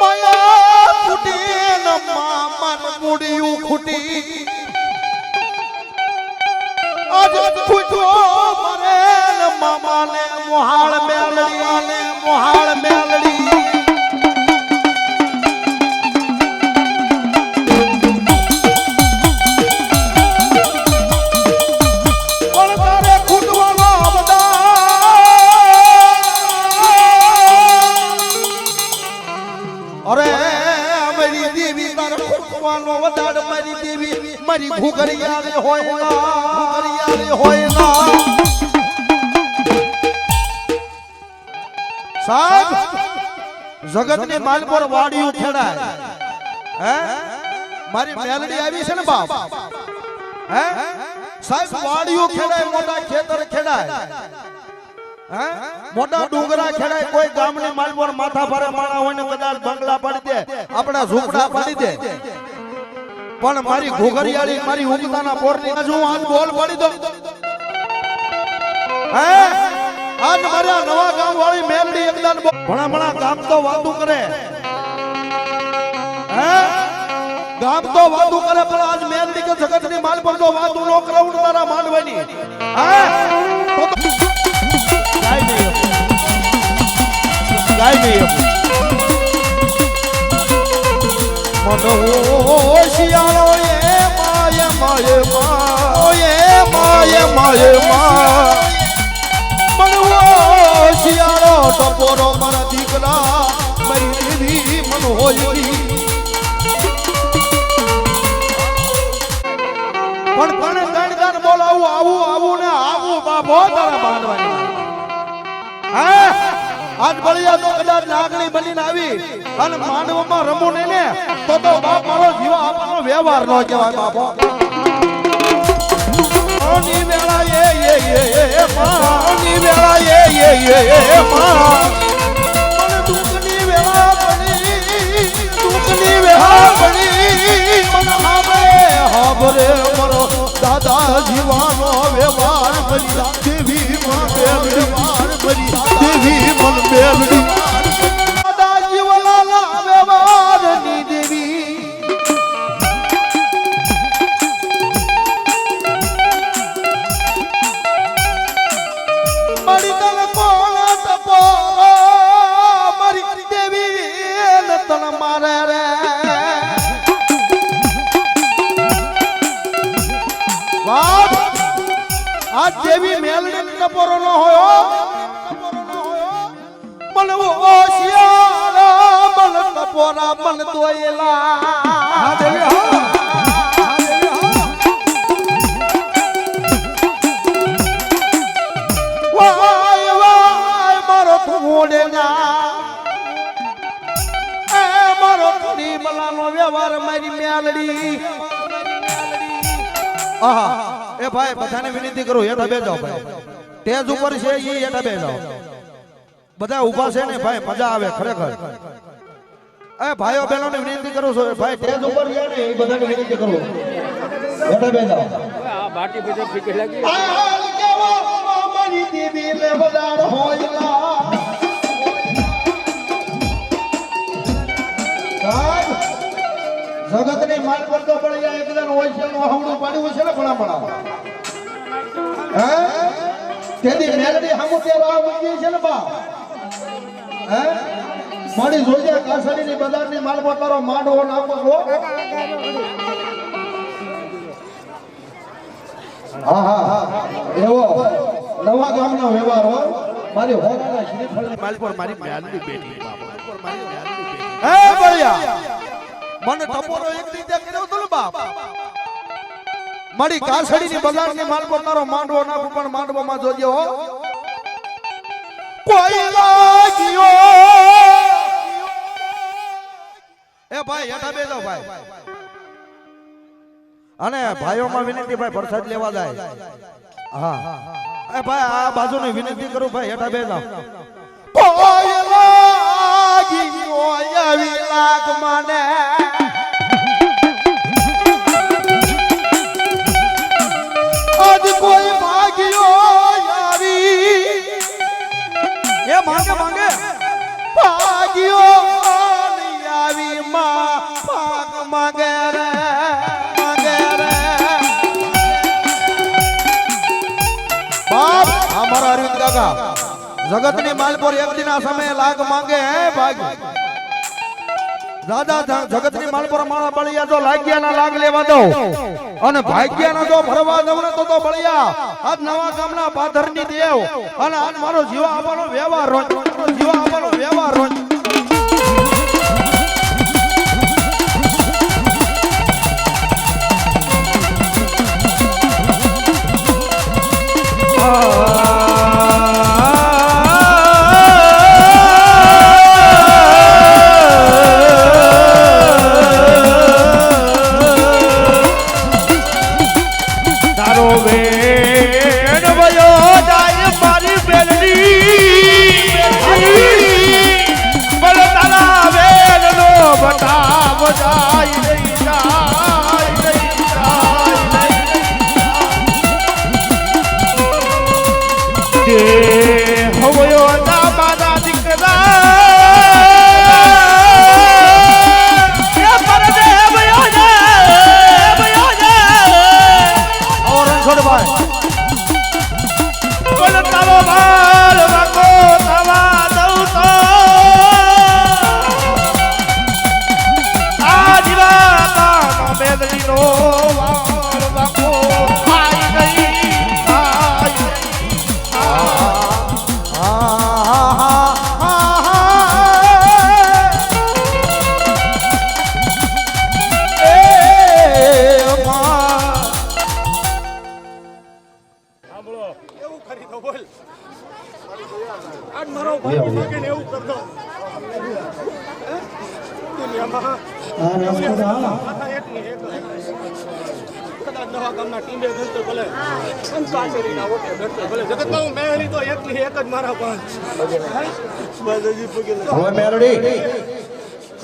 માયા ફૂટી ન મામન મુડિયું ખૂટી. આજ ફૂટ્યો મરે ન મામાને મોહાળ મેલડી મોહાળ મેલડી. ખોખવાનો વધાડ મારી દેવી મારી ઘુઘરિયારે હોય ના ઘુઘરિયારે હોય ના. સાહેબ માલ પર વાડીઓ ખેડાય. હે? મારી મેલડી આવી છે ને બાપ? હે? સાહેબ વાડીઓ ખેડાય મોટા ખેતર ખેડાય. મોટા ડુંગરા ખેડાય કોઈ ગામની માલ પર માથા ભારે માણા હોય ને કદાચ બંગલા પાડી દે. આપણા ઝૂંપડા પાડી દે. પણ મારી ઘોઘરિયાળી મારી ઉગતાના પોરની બાજુ હું આજ બોલ પડી દો હે? આજ મારા નવા ગામ વાળી મેમડી એકદમ ભણા ભણા ગામ તો વાતું કરે. હે? ગામ તો વાતું કરે પણ આજ મેમડી કે જગતની માલ પર તો વાતું નો કરાવું તારા માંડવાની. હે? ગાય નહીં ગાય નહીં હતું. મનો શિયાળો એ માય માય મા એ માય માય મા મનવો શિયાળો ટપોરો મારા દીકરા મારી દેવી મન હોય દી. પણ તને ગણ ગણ બોલાવું, આવું આવું ને આવું બાબો તારા બાંધવાની હે આજ બળિયા તો કદાચ બની બનીને આવી અને માંડવામાં રમું નહીં ને, તો તો બાપ મારો જીવ આપવાનો વ્યવહાર નો કહેવાય બાપો. ઓની વેળા એ એ એ એ ઓની વેળા એ એ એ એ મારો દાદા જીવાનો વ્યવહાર દેવી માં વ્યવહાર કરી દેવી મન મેલડી મારી મ્યાલડી. આહા. એ ભાઈ બધાને વિનંતી કરું હેઠા બે જાઓ ભાઈ. તેજ ઉપર છે ઈ હેઠા બે જાઓ. બધા ઊભા છે ને ભાઈ મજા આવે ખરેખર. એ ભાઈઓ બહેનોને વિનંતી કરું છું ભાઈ તેજ ઉપર છે ને એ બધાને વિનંતી કરું. હેઠા બે જાઓ. આ બાટી બધે ફીકે લાગી આ હાલ કેવો મારી દેવી ને વધાર હોયલા જગતની માલ પર તો પડી જાય એકદમ હોય છે નો હમણું પાડ્યું છે ને ભણા ભણા હે? તેદી મેલડી હમ તે રાહ મૂકી છે ને બા હે? મારી જોજે બજારની માલ પર માંડવો નાખો છો? હા હા હા. એવો નવા ગામનો વ્યવહાર હો. મારી હોરાના શ્રીફળ માલ પર મારી મેલડી બેઠી હે બળિયા! મને ટપોરો એક રીતે કર્યો તો બાપ? મારી કાસડીની બજારની માલ પર માંડવો નાખું પણ માંડવામાં માં જોજો કોઈ લાગ્યો? એ ભાઈ હેઠા બેસો ભાઈ. અને ભાઈઓમાં વિનંતી ભાઈ પ્રસાદ લેવા જાય. હા. એ ભાઈ આ બાજુની વિનંતી કરું ભાઈ હેઠા બેસો કોઈ લાગ્યો? આવી લાગ મને. અમારા જગતની માલપુર એક દિના સમયે લાગ માંગે, હે ભાગ દાદા જગતની માલપુર માળા બળિયા જો લાગ્યા ના લાગ લેવા દો અને ભાગ્યા ના જો ફરવા દઉં ને તો બળિયા. આજ નવા ગામના પાથરની દેવ. અને આજ મારો જીવા આપવાનો વ્યવહાર રોજ. જીવ આપવાનો વ્યવહાર રોજ. તારો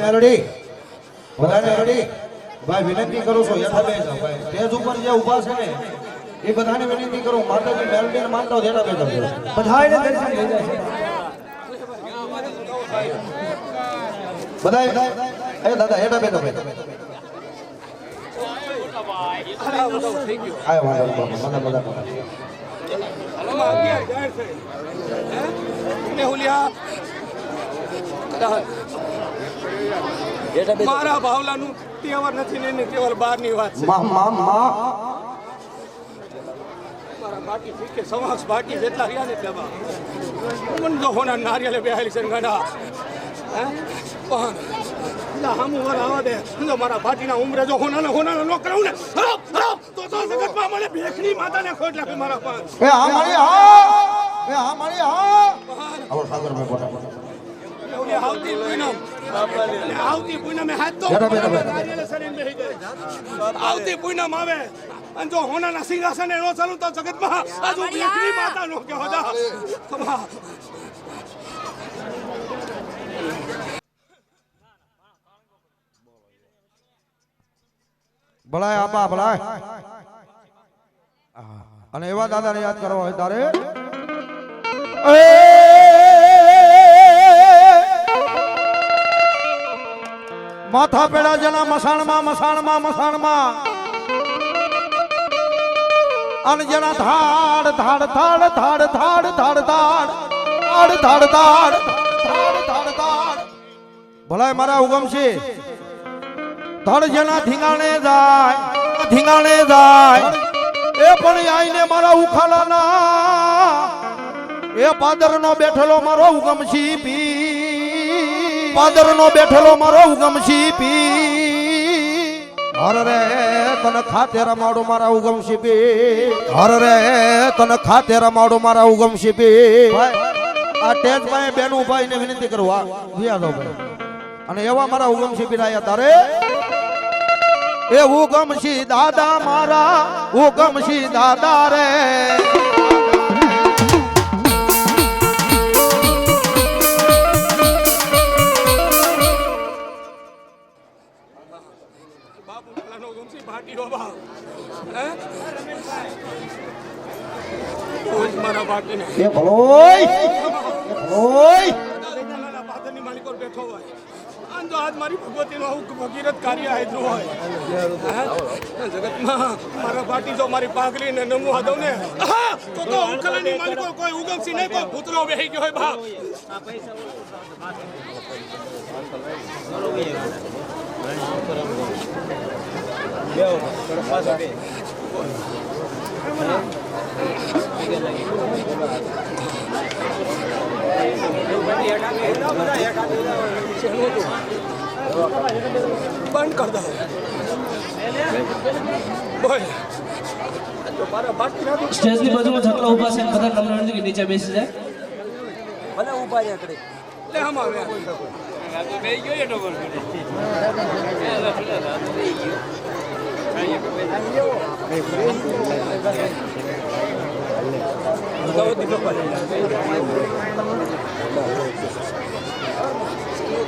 મેલડી બધાને મેલડી ભાઈ વિનંતી કરું છું યથા બે જાઓ ભાઈ સ્ટેજ ઉપર જે ઊભા છે ને એ બધાને વિનંતી કરું. માતાજી મેલડી માનતા હોય યથા બે જાઓ બધાને દર્શન થઈ જાય બધા એ દાદા હેડા બેઠો બેઠો. આયો વાંધો બધા બધા. આમાં અગિયાર ગાય છે હે? ને હુલિયા કદાચ મારા ભાવલાનું તહેવાર નથી ને એની તહેવાર બહારની વાત છે. મારા બાકી ફીકે સમાસ બાકી જેટલા રહ્યા ને તેમાં પણ જો હોના નારિયેલે બેહાલી છે ગણા પણ હામું વાર આવા દે. જો મારા બાટીના ઉમરે જો હોનાને હોનાને નો કરાવું ને. હરાપ, હરાપ, તો તો જગતમાં મને ભેખની માતાને ખોટ લાગે મારા પાંચ એ હા મારી હા. એ હા મારી આવો સાગર આવતી આવતી પૂનમ હાથ તો. આવતી પૂનમ આવે. અને જો હોનાના સિંહાસને નો ચાલુ તો જગતમાં આજુ એકલી માતા નો કે હોદા ભલાય આપા ભલાય. અને એવા દાદાને યાદ કરવા હોય તારે. એ! માથા પેડા જેના મસાણમાં મસાણમાં મસાણમાં અને જેના થાડ થાડ થાડ થાડ થાડ થાડ થાડ થાડ થાડ થાડ ભલાય મારા ઉગમશી ધડ જેના ધીંગાણે જાય ધીંગાણે જાય એ પણ આઈને મારા ઉખાલાના એ પાદરનો બેઠેલો મારો ઉગમશી પી પાદરનો બેઠેલો મારો ઉગમશી પી હર રે તને ખાતે રમાડો મારા ઉગમસી પી હર રે તને ખાતે રમાડો મારા ઉગમશી પી આ ટેજ ભાઈ બેનું ભાઈ ને વિનંતી કરું આ વિયા ભાઈ. અને એવા મારા ઉગમસી પી રહ્યા તારે. એ ઉગમસી દાદા મારા ઉગમશી દાદા રે. એ ભલોય એ ભલોય માલિકો બેઠો હોય. આ તો આજ મારી ભગવતીનું આવું ભગીરથ કાર્ય આયતું હોય. જગતમાં મારા પાટી જો મારી પાઘડી ને નમવા દઉં ને! તો તો ઉખલાની માલિકો કોઈ ઉગમસી નહીં કોઈ ભૂતરો બેહી ગયો હોય બાપ. બંધ કર દો સ્ટેજની બાજુમાં જેટલા ઊભા છે બધા તમને કે નીચે બેસી જાય? લે હમ આવે.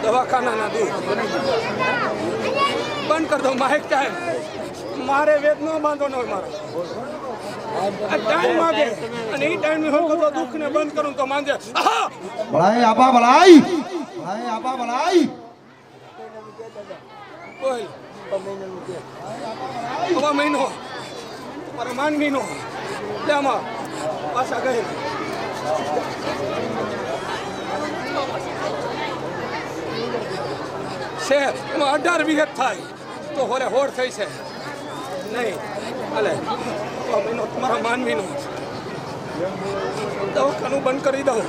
દવાખાનાના દૂધ. બંધ કર દો માઇક ટાઈમ મારે વેદ નો બાંધો ન હોય મારો. ટાઈમ માગે અને એ ટાઈમની હોય તો દુઃખ ને બંધ કરું તો માંગે! ભલાઈ આબા ભલાઈ. ભલાઈ આબા ભલાઈ. બોલ. હવા મહિનો મારા માનવીનો લે આમાં પાછા ગઈ. છે. એમાં અઢાર વિહત થાય. તો હોરે હોડ થઈ છે. નહીં. હવા મહિનો તમારા માનવીનો. દવાખાનું બંધ કરી દઉં.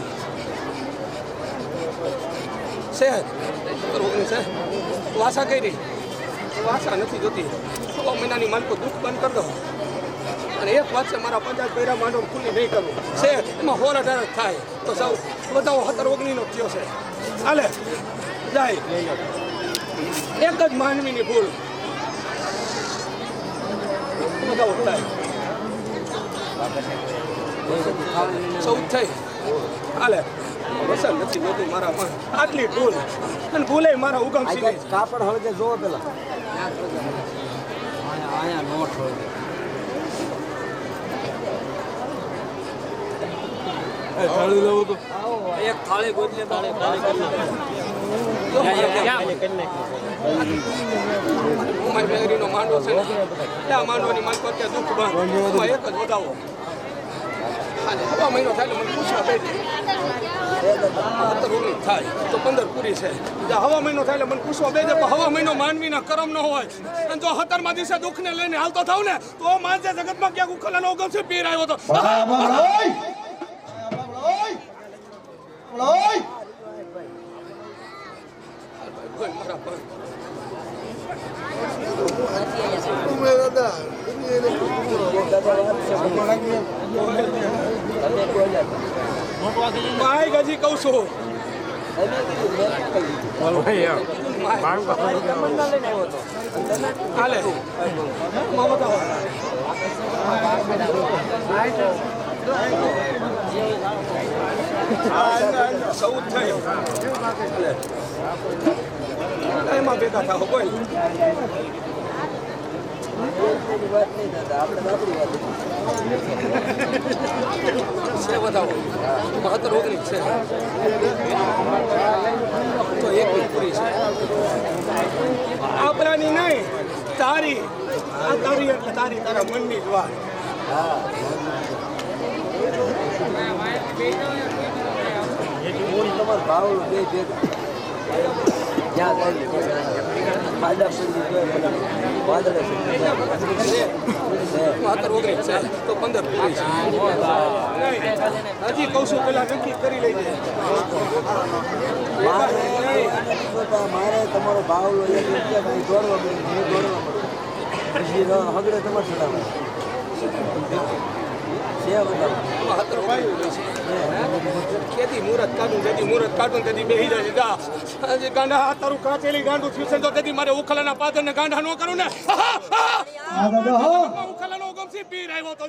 છે. કરવું છે. વાસા કરી. વાસા નથી જોતી. છ મહિનાની માલિકો દુઃખ બંધ કરી દો અને એક વાત છે, મારા પંચાયત પહેરા માંડો ખુલ્લી નહીં કરવું છે, એમાં હોર અઢાર થાય. તો સૌ બધાઓ હતર ઓગણીનો થયો છે. હાલે, જાય. એક જ માનવીની ભૂલ. બધાઓ થાય સૌ થઈ હાલે. વસન નથી જોતું મારા પણ આટલી ભૂલ. અને ભૂલે મારા ઉગમ કાપડ હળગે, જોવો પેલા. અમારી મેગરીનો માંડવો છે ને. એટલે આ માંડવાની માલ પર ત્યાં દુઃખ બંધ. એક જ વધાવો હવા મહિનો થાય મને પૂછવા બેઠી. સત્તર ઓગણીસ થાય તો પંદર પૂરી છે. હવા મહિનો થાય એટલે મને પૂછવા બે પણ હવા મહિનો માનવીના કરમ ન હોય. અને જો સત્તરમાં દિવસે દુઃખને લઈને હાલતો થાવ ને તો માનસે જગતમાં ક્યાંક ઉખલાનો ઉગમ છે પીર આવ્યો તો. ભલાઈ આબા ભલાઈ આબા ભલાઈ ભલાઈ કોઈ મારા પર માય ગજી કહું છું હાલે. એમાં ભેગા થાવ કોઈ છે બતાવો બહત્તર ઓગણીસ છે તો આપણાની નહીં, તારી. આ તારી એટલે તારી તારા મનની જ વાત. ભાવ બે જ્યાં તો પંદર હજી કહું છું પેલા નક્કી કરી લેજે. મારે મારે તમારો ભાવ દોડવા દોડવા હગડે તમારે ચડાવે છે ખેતી મુહૂર્ત કાઢું તેથી મુહૂર્ત કાઢું તેથી બેહી જાય ગા હજી ગાંડા આ તારું કાચેલી ગાંડું થયું છે તો તેથી મારે ઉખલાના પાદરને ગાંડા ન કરું ને. ઉખલાનો ગમસી પીર આવ્યો તો.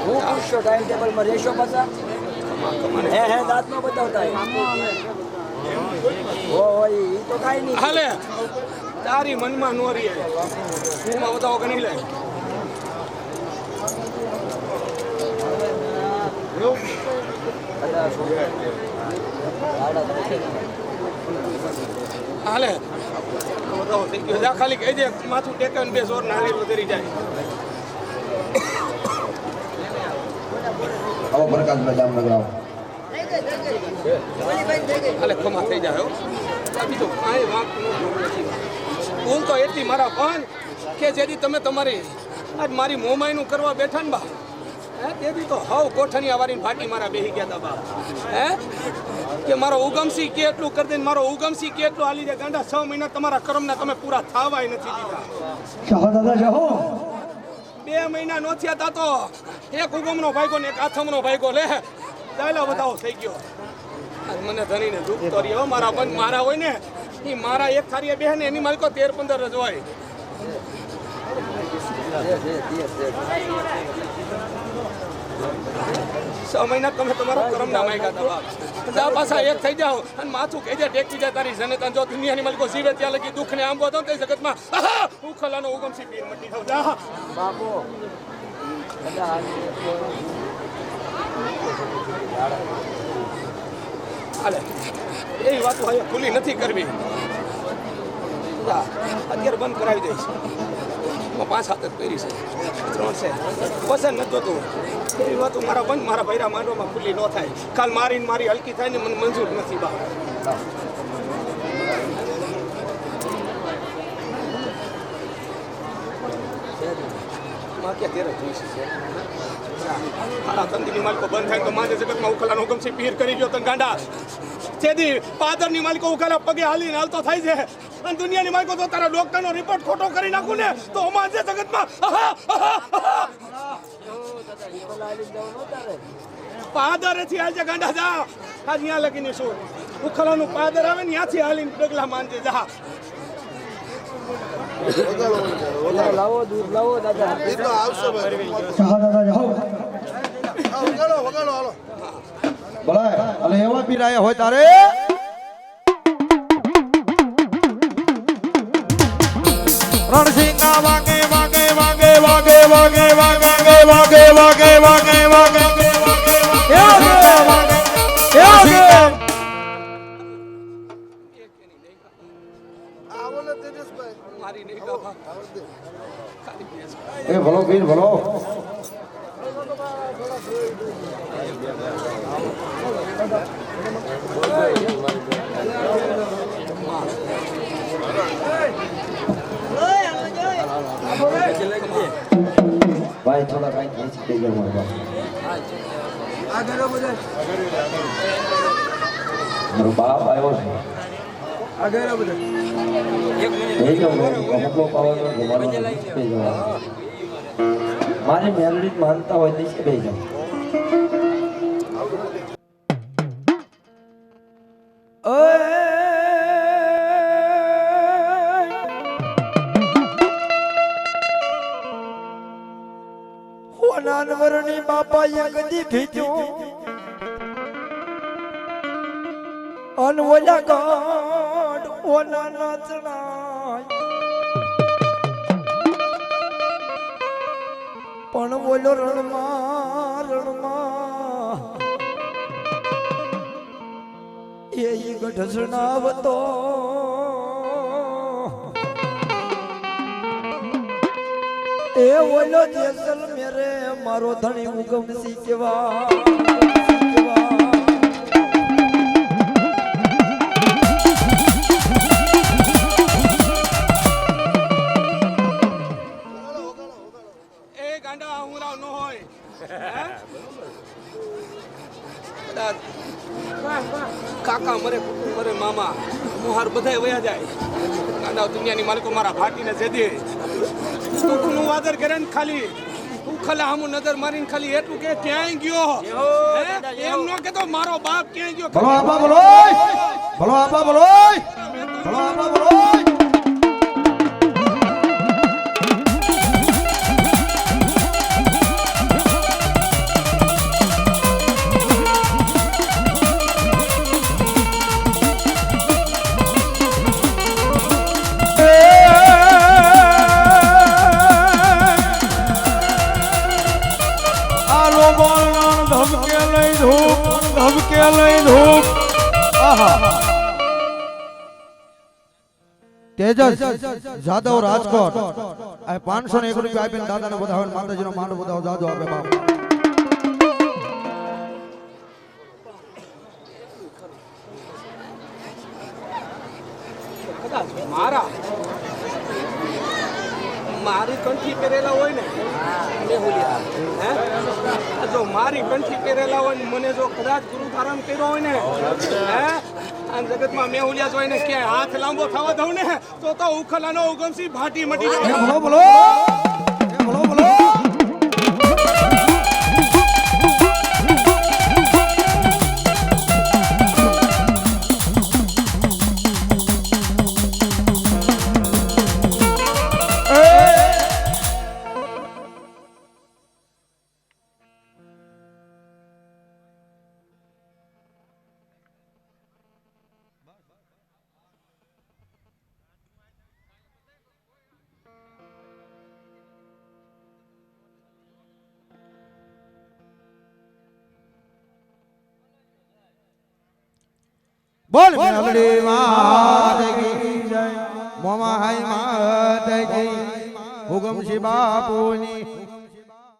હું પૂછશો ટાઈમ ટેબલમાં રહેશો પાછા હે હે દાંતમાં બતાવતા હાલે તારી મનમાં નોરી રહી હું આવતા વગર નહીં લે હાલે. થઈ ગયો કહેજે માથું ટેકે બે જોર નાળી ઉતરી જાય. આવો હાલે ખમા થઈ જાય હો. બીજું કાંઈ ન ભૂલ તો એટલી મારા પણ કે જેથી તમે તમારી આજ મારી મોમાઈનું કરવા બેઠા ને બા. હે? તેથી તો હવ કોઠણિયા વાળીને ફાટી મારા બેહી ગયા તા બા હે? કે મારો ઉગમસિંહ કે એટલું કરી દઈને મારો ઉગમસી કે એટલું હાલી જાય ગાંડા છ મહિના તમારા કર્મના તમે પૂરા થવાય નથી દીધા. બે મહિના નો થયા તા તો એક ઉગમનો ભાઈગો ને એક આથમનો ભાઈગો લે ચાલો બતાવો થઈ ગયો. મને ધણીને દુઃખ તો રહ્યો. મારા બંધ મારા હોય ને એ મારા એક થારી બે ને એની માલિકો તેર પંદર જ હોય. છ મહિના તમે તમારા કરમ ના માંગ્યા હતા જા પાછા એક થઈ જાઓ. અને માથું કહેજે ટેકી જાય તારી જનતા જો દુનિયાની માલિકો જીવે ત્યાં લગી દુઃખ ને આંબો તો તે જગતમાં. આહા! ઉગમ સી પીર મટી થાવ જા. અલે એ વાતો હવે ખુલ્લી નથી કરવી. અત્યારે બંધ કરાવી દઈશ. પાંચ હાથ જ પહેરી છે. ત્રણ છે. પસંદ નથી જોતું એ વાતો મારા બંધ, મારા ભૈરા માંડવામાં ખુલ્લી ન થાય. કાલ મારીને મારી હલકી થાય ને મને મંજૂર નથી બા. માં ક્યાં બંધ થાય તો માજે જગતમાં ઉખલાનો હુકમ પીર કરી ગયો તન ગાંડા. જેથી પાદરની માલિકો ઉખાલા પગે હાલીને હાલતો થાય છે. અને દુનિયાની માંગો તો તારા ડોક્ટરનો રિપોર્ટ ખોટો કરી નાખું ને તો અમાજે જગતમાં આહા, આહા, આહા. પાદરેથી હાલજે ગાંડા જા. આ ત્યાં લગીને શું? ઉખલાનું પાદર આવે ને ત્યાંથી હાલીને ડગલા માનજે જા. બોલાય અને એવા પીરાયા હોય તારે. રણસિંગા વાગે વાગે વાગે વાગે વાગે વાગે વાગે વાગે વાગે વાગે એ ભલો પીર ભલો ભાઈ થોડા ભાઈ કેસ થઈ ગયો મારો મારો બાપ આવ્યો છે. આગળ બધા મારી મેલડી માનતા હોય તે બે જાઉં ગાઢ પણ ઓલો રણમાં રણમાં એ ઈ ગઢસણાવતો એ ઓલો જેસલ મેરે મારો ધણી ઉગમ શીખવા કાકા મરે કુટુંબ મરે મામા, મોહાર બધાય વયા જાય. ગાંડા દુનિયાની માલિકો મારા ફાટીને જેદી. દુઃખનું વાદર કરે ને ખાલી. ઉખલા આમ નજર મારીને ખાલી એટલું કે ક્યાંય ગયો? એમ ન કે તો મારો બાપ ક્યાંય ગયો? ભલો આપા બોલોય ભલો આપા બોલો ભલો આપા બોલોય તેજસ જાદવ રાજકોટ. આ પાંચસો ને એક રૂપિયા આપીને દાદાને વધાવે ને માતાજીનો માંડ વધાવો જાદવ આપે બાપ. મારા. મારી કંઠી પહેરેલા હોય ને હે જો મારી કંઠી પહેરેલા હોય ને મને જો કદાચ ગુરુ ધારણ કર્યો હોય ને હે? આ જગતમાં મેહુલિયા જોઈને ક્યાંય હાથ લાંબો થવા દઉં ને તો તો ઉખલાનો ઉગમસી ભાટી મટી જાય. બોલો બોલો.